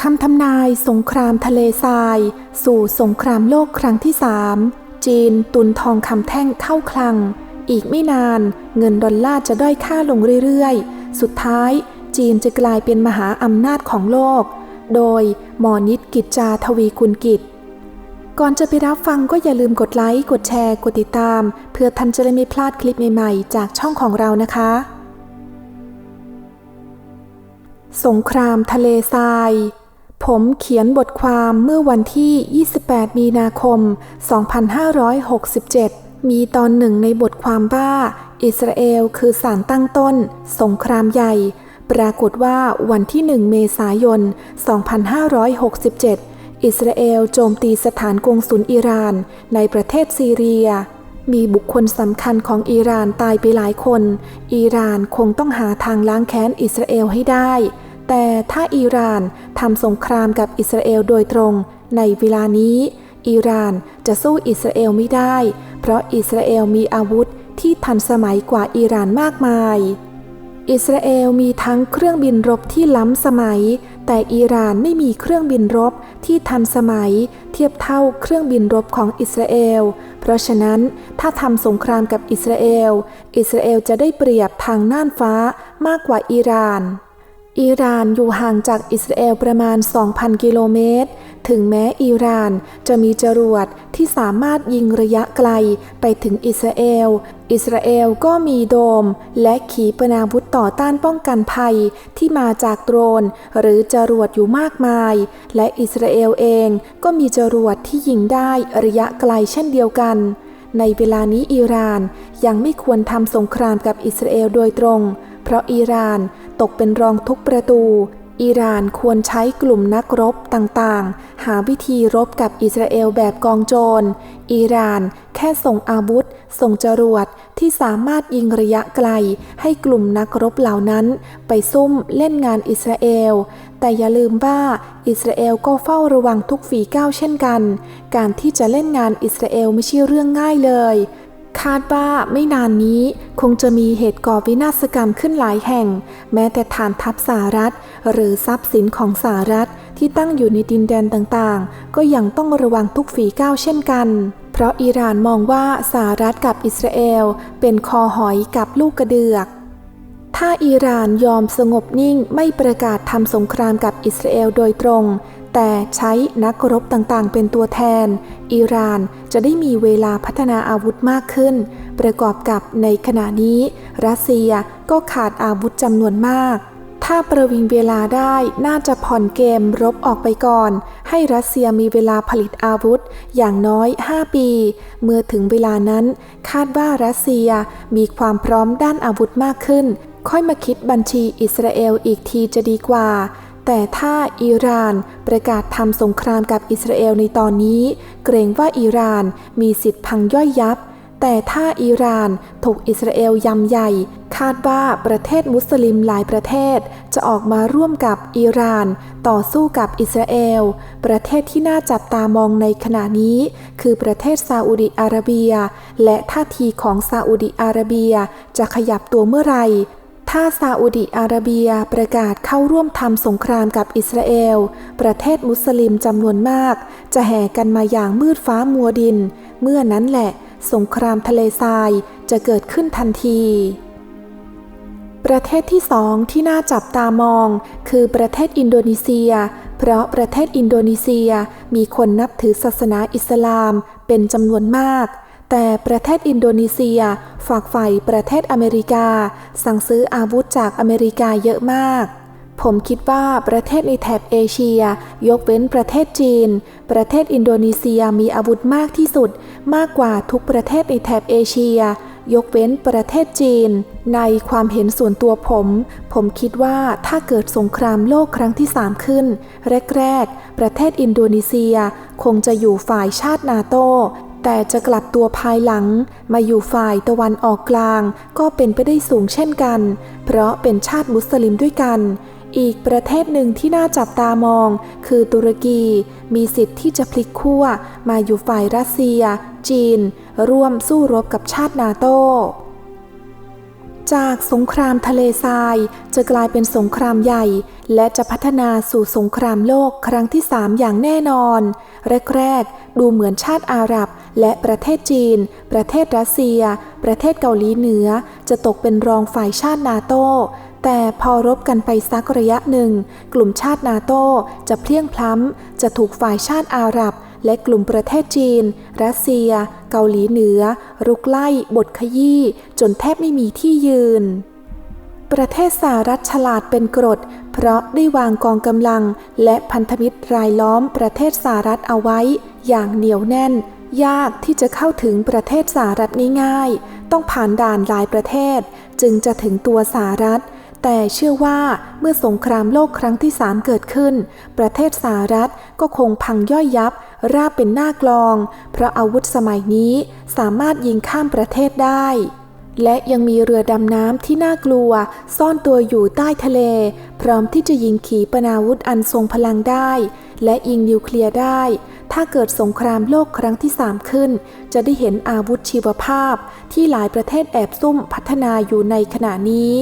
คำทำนายสงครามทะเลทราย สู่สงครามโลกครั้งที่สามจีนตุนทองคำแท่งเข้าคลัง อีกไม่นานเงินดอลลาร์จะด้อยค่าลงเรื่อยๆ สุดท้ายจีนจะกลายเป็นมหาอำนาจของโลก โดยหมอนิดกิจจาทวีกุลกิจ ก่อนจะไปรับฟังก็อย่าลืมกดไลค์ กดแชร์ กดติดตาม เพื่อท่านจะได้ไม่พลาดคลิปใหม่ๆ จากช่องของเรานะคะ สงครามทะเลทราย ผมเขียนบทความเมื่อวันที่ 28 มีนาคม 2567 มีตอนหนึ่งในบทความว่า อิสราเอลคือสารตั้งต้น สงครามใหญ่ ปรากฏว่าวันที่ 1 เมษายน 2567 อิสราเอลโจมตีสถานกงสุลอิหร่านในประเทศซีเรีย มีบุคคลสำคัญของอิหร่านตายไปหลายคน อิหร่านคงต้องหาทางล้างแค้นอิสราเอลให้ได้ แต่ถ้าอิหร่านทำสงครามกับอิสราเอลโดยตรงในเวลานี้ อิหร่านจะสู้อิสราเอลไม่ได้ เพราะอิสราเอลมีอาวุธที่ทันสมัยกว่าอิหร่านมากมาย อิสราเอลมีทั้งเครื่องบินรบที่ล้ำสมัย แต่อิหร่านไม่มีเครื่องบินรบที่ทันสมัย เทียบเท่าเครื่องบินรบของอิสราเอล เพราะฉะนั้นถ้าทำสงครามกับอิสราเอล อิสราเอลจะได้เปรียบทางน่านฟ้ามากกว่าอิหร่าน อิหร่านอยู่ห่างจากอิสราเอลประมาณ 2,000 กิโลเมตร ถึงแม้อิหร่านจะมีจรวดที่สามารถยิงระยะไกลไปถึงอิสราเอล อิสราเอลก็มีโดม และขีปนาวุธต่อต้านป้องกันภัยที่มาจากโดรน หรือจรวดอยู่มากมาย และอิสราเอลเองก็มีจรวดที่ยิงได้ระยะไกลเช่นเดียวกันในเวลานี้อิหร่านยังไม่ควรทำสงครามกับอิสราเอลโดยตรง เพราะอิหร่านตกเป็นรองทุกประตู อิหร่านควรใช้กลุ่มนักรบต่างๆ หาวิธีรบกับอิสราเอลแบบกองโจร อิหร่านแค่ส่งอาวุธ ส่งจรวดที่สามารถยิงระยะไกล ให้กลุ่มนักรบเหล่านั้น ไปซุ่มเล่นงานอิสราเอล แต่อย่าลืมว่าอิสราเอลก็เฝ้าระวังทุกฝีก้าวเช่นกัน การที่จะเล่นงานอิสราเอลไม่ใช่เรื่องง่ายเลย คาดว่าไม่นานนี้คงจะมีเหตุก่อวินาศกรรมขึ้นหลายแห่ง แม้แต่ฐานทัพสหรัฐ หรือทรัพย์สินของสหรัฐที่ตั้งอยู่ในดินแดนต่างๆ ก็ยังต้องระวังทุกฝีก้าวเช่นกัน เพราะอิหร่านมองว่าสหรัฐกับอิสราเอล เป็นคอหอยกับลูกกระเดือก ถ้าอิหร่านยอมสงบนิ่งไม่ประกาศทำสงครามกับอิสราเอลโดยตรง แต่ใช้นักรบต่างๆ เป็นตัวแทน อิหร่านจะได้มีเวลาพัฒนาอาวุธมากขึ้น ประกอบกับในขณะนี้ รัสเซียก็ขาดอาวุธจำนวนมาก ถ้าประวิงเวลาได้น่าจะผ่อนเกมรบออกไปก่อน ให้รัสเซียมีเวลาผลิตอาวุธอย่างน้อย 5 ปี เมื่อถึงเวลานั้น คาดว่ารัสเซียมีความพร้อมด้านอาวุธมากขึ้น ค่อยมาคิดบัญชีอิสราเอลอีกทีจะดีกว่า แต่ถ้าอิหร่านประกาศทำสงครามกับอิสราเอลในตอนนี้ เกรงว่าอิหร่านมีสิทธิ์พังย่อยยับ แต่ถ้าอิหร่านถูกอิสราเอลยำใหญ่ คาดว่าประเทศมุสลิมหลายประเทศ จะออกมาร่วมกับอิหร่าน ต่อสู้กับอิสราเอล ประเทศที่น่าจับตามองในขณะนี้ คือประเทศซาอุดิอาระเบีย และท่าทีของซาอุดิอาระเบียจะขยับตัวเมื่อไหร่ ถ้าซาอุดิอาระเบียประกาศเข้าร่วมทำสงครามกับอิสราเอล ประเทศมุสลิมจำนวนมาก จะแห่กันมาอย่างมืดฟ้ามัวดิน เมื่อนั้นแหละ สงครามทะเลทรายจะเกิดขึ้นทันที ประเทศที่สองที่น่าจับตามอง คือประเทศอินโดนีเซีย เพราะประเทศอินโดนีเซียมีคนนับถือศาสนาอิสลามเป็นจำนวนมาก แต่ประเทศอินโดนีเซีย ฝากใฝ่ประเทศอเมริกา สั่งซื้ออาวุธจากอเมริกาเยอะมาก ผมคิดว่าประเทศในแถบเอเชีย ยกเว้นประเทศจีน ประเทศอินโดนีเซียมีอาวุธมากที่สุด มากกว่าทุกประเทศในแถบเอเชีย ยกเว้นประเทศจีน ในความเห็นส่วนตัวผม ผมคิดว่าถ้าเกิดสงครามโลกครั้งที่สามขึ้น แรก ๆ ประเทศอินโดนีเซีย คงจะอยู่ฝ่ายชาตินาโต แต่จะกลับตัวภายหลัง มาอยู่ฝ่ายตะวันออกกลาง ก็เป็นไปได้สูงเช่นกัน เพราะเป็นชาติมุสลิมด้วยกัน อีกประเทศหนึ่งที่น่าจับตามอง คือตุรกี มีสิทธิ์ที่จะพลิกขั้วมาอยู่ฝ่ายรัสเซีย จีน ร่วมสู้รบกับชาตินาโตจากสงครามทะเลทรายจะกลายเป็นสงครามใหญ่ และจะพัฒนาสู่สงครามโลกครั้งที่สามอย่างแน่นอน แรก ๆ ดูเหมือนชาติอาหรับ และประเทศจีน ประเทศรัสเซีย ประเทศเกาหลีเหนือ จะตกเป็นรองฝ่ายชาตินาโตแต่พอรบกันไปสักระยะหนึ่ง กลุ่มชาตินาโตจะเพลียงพล้ำ จะถูกฝ่ายชาติอาหรับ และกลุ่มประเทศจีน รัสเซีย เกาหลีเหนือ รุกไล่ บทขยี้ จนแทบไม่มีที่ยืน ประเทศสหรัฐฉลาดเป็นกรด เพราะได้วางกองกำลัง และพันธมิตรรายล้อมประเทศสหรัฐเอาไว้ อย่างเหนียวแน่น ยากที่จะเข้าถึงประเทศสหรัฐง่ายๆ ต้องผ่านด่านหลายประเทศ จึงจะถึงตัวสหรัฐ แต่เชื่อว่าเมื่อสงครามโลกครั้งที่สามเกิดขึ้น ประเทศสหรัฐก็คงพังย่อยยับ ราบเป็นหน้ากลอง เพราะอาวุธสมัยนี้สามารถยิงข้ามประเทศได้และยังมีเรือดำน้ำที่น่ากลัว ซ่อนตัวอยู่ใต้ทะเล พร้อมที่จะยิงขีปนาวุธอันทรงพลังได้ และยิงนิวเคลียร์ได้ ถ้าเกิดสงครามโลกครั้งที่สามขึ้น จะได้เห็นอาวุธชีวภาพที่หลายประเทศแอบซุ่มพัฒนาอยู่ในขณะนี้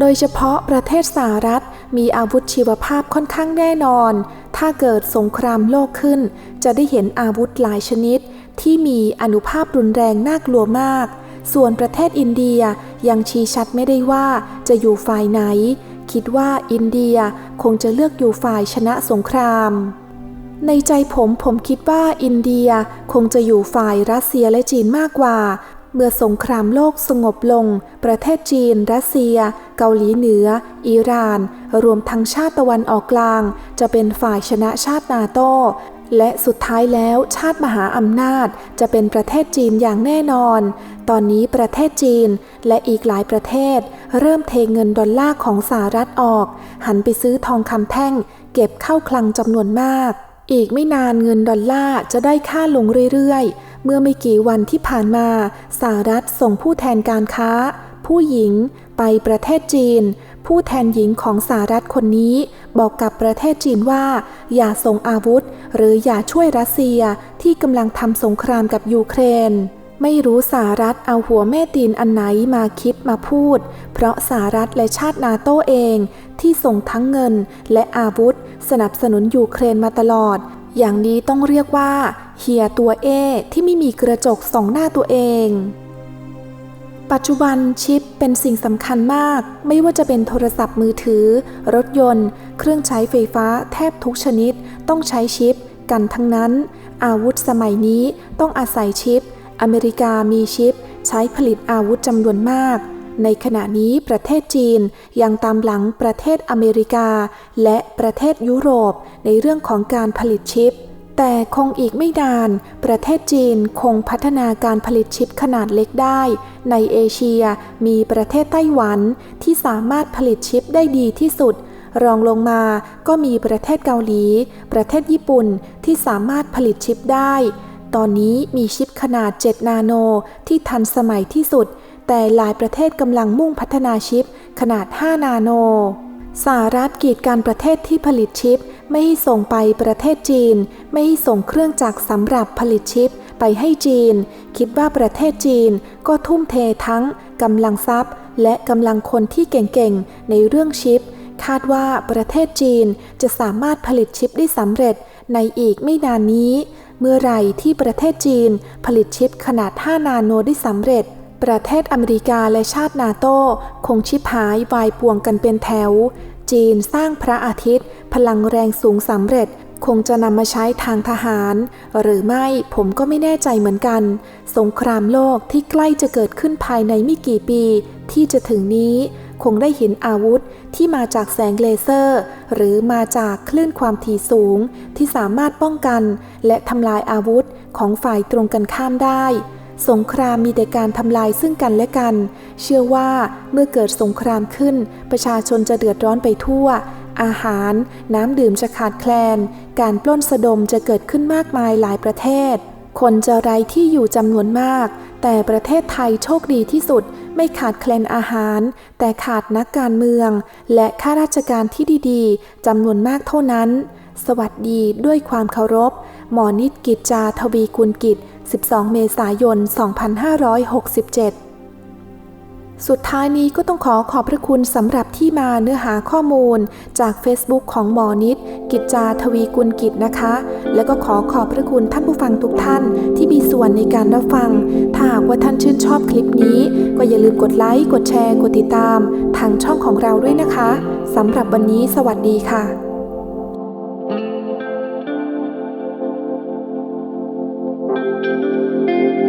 โดยเฉพาะประเทศสหรัฐมีอาวุธชีวภาพค่อนข้างแน่นอน ถ้าเกิดสงครามโลกขึ้น จะได้เห็นอาวุธหลายชนิด ที่มีอนุภาพรุนแรงน่ากลัวมาก ส่วนประเทศอินเดียยังชี้ชัดไม่ได้ว่าจะอยู่ฝ่ายไหน คิดว่าอินเดียคงจะเลือกอยู่ฝ่ายชนะสงคราม ในใจผมผมคิดว่าอินเดียคงจะอยู่ฝ่ายรัสเซียและจีนมากกว่า เมื่อสงครามโลกสงบลง ประเทศจีน รัสเซีย เกาหลีเหนือ อิหร่าน รวมทั้งชาติตะวันออกกลาง จะเป็นฝ่ายชนะชาตินาโตและสุดท้ายแล้วชาติมหาอำนาจจะเป็นประเทศจีนอย่างแน่นอน ตอนนี้ประเทศจีนและอีกหลายประเทศ เริ่มเทเงินดอลลาร์ของสหรัฐออก หันไปซื้อทองคำแท่ง เก็บเข้าคลังจำนวนมาก อีกไม่นานเงินดอลลาร์จะได้ค่าลงเรื่อยๆ เมื่อไม่กี่วันที่ผ่านมาสหรัฐส่งผู้แทนการค้า ผู้หญิงไปประเทศจีน ผู้แทนหญิงของสหรัฐคนนี้ บอกกับประเทศจีนว่า อย่าส่งอาวุธ หรืออย่าช่วยรัสเซียที่กำลังทำสงครามกับยูเครน ไม่รู้สหรัฐเอาหัวแม่ตีนอันไหนมาคิดมาพูด เพราะสหรัฐและชาตินาโตเองที่ส่งทั้งเงินและอาวุธ สนับสนุนยูเครนมาตลอด อย่างนี้ต้องเรียกว่า เฮียตัวเอ ที่ไม่มีกระจกสองหน้าตัวเอง ปัจจุบันชิปเป็นสิ่งสำคัญมาก ไม่ว่าจะเป็นโทรศัพท์มือถือ รถยนต์ เครื่องใช้ไฟฟ้าแทบทุกชนิด ต้องใช้ชิปกันทั้งนั้น อาวุธสมัยนี้ต้องอาศัยชิป อเมริกามีชิปใช้ผลิตอาวุธจำนวนมาก ในขณะนี้ประเทศจีนยังตามหลังประเทศอเมริกา และประเทศยุโรปในเรื่องของการผลิตชิป แต่คงอีกไม่นาน ประเทศจีนคงพัฒนาการผลิตชิปขนาดเล็กได้ ในเอเชียมีประเทศไต้หวันที่สามารถผลิตชิปได้ดีที่สุดรองลงมาก็มีประเทศเกาหลี ประเทศญี่ปุ่นที่สามารถผลิตชิปได้ ตอนนี้มีชิปขนาด 7 นาโนที่ทันสมัยที่สุด แต่หลายประเทศกำลังมุ่งพัฒนาชิปขนาด 5 นาโนสหรัฐกีดการประเทศที่ผลิตชิป ไม่ให้ส่งไปประเทศจีน ไม่ให้ส่งเครื่องจักรสำหรับผลิตชิปไปให้จีน คิดว่าประเทศจีนก็ทุ่มเททั้งกำลังทรัพย์ และกำลังคนที่เก่งๆ ในเรื่องชิป คาดว่าประเทศจีนจะสามารถผลิตชิปได้สำเร็จในอีกไม่นานนี้ เมื่อไรที่ประเทศจีนผลิตชิปขนาด 5 นาโนได้สำเร็จ ประเทศอเมริกาและชาตินาโต้คงชิบหายวายป่วงกันเป็นแถว จีนสร้างพระอาทิตย์ พลังแรงสูงสำเร็จ คงจะนำมาใช้ทางทหาร หรือไม่ผมก็ไม่แน่ใจเหมือนกัน สงครามโลกที่ใกล้จะเกิดขึ้นภายในไม่กี่ปี ที่จะถึงนี้ คงได้เห็นอาวุธที่มาจากแสงเลเซอร์ หรือมาจากคลื่นความถี่สูง ที่สามารถป้องกัน และทำลายอาวุธของฝ่ายตรงกันข้ามได้ สงครามมีแต่การทำลายซึ่งกันและกัน เชื่อว่าเมื่อเกิดสงครามขึ้น ประชาชนจะเดือดร้อนไปทั่ว อาหาร น้ำดื่มจะขาดแคลน การปล้นสะดมจะเกิดขึ้นมากมายหลายประเทศ คนจะไร้ที่อยู่จำนวนมาก แต่ประเทศไทยโชคดีที่สุด ไม่ขาดแคลนอาหาร แต่ขาดนักการเมือง และข้าราชการที่ดีๆจำนวนมากเท่านั้น สวัสดีด้วยความเคารพ หมอนิดกิจจาทวีกุลกิจ 12 เมษายน 2567 สุดท้ายนี้ก็ต้องขอขอบพระคุณสำหรับที่มาเนื้อหาข้อมูล จาก Facebook ของหมอนิด กิจจาทวีกุลกิจนะคะ แล้วก็ขอขอบพระคุณท่านผู้ฟังทุกท่านที่มีส่วนในการรับฟัง ถ้าหากว่าท่านชื่นชอบคลิปนี้ ก็อย่าลืมกดไลค์กดแชร์กดติดตาม ทางช่องของเราด้วยนะคะสำหรับวันนี้สวัสดีค่ะ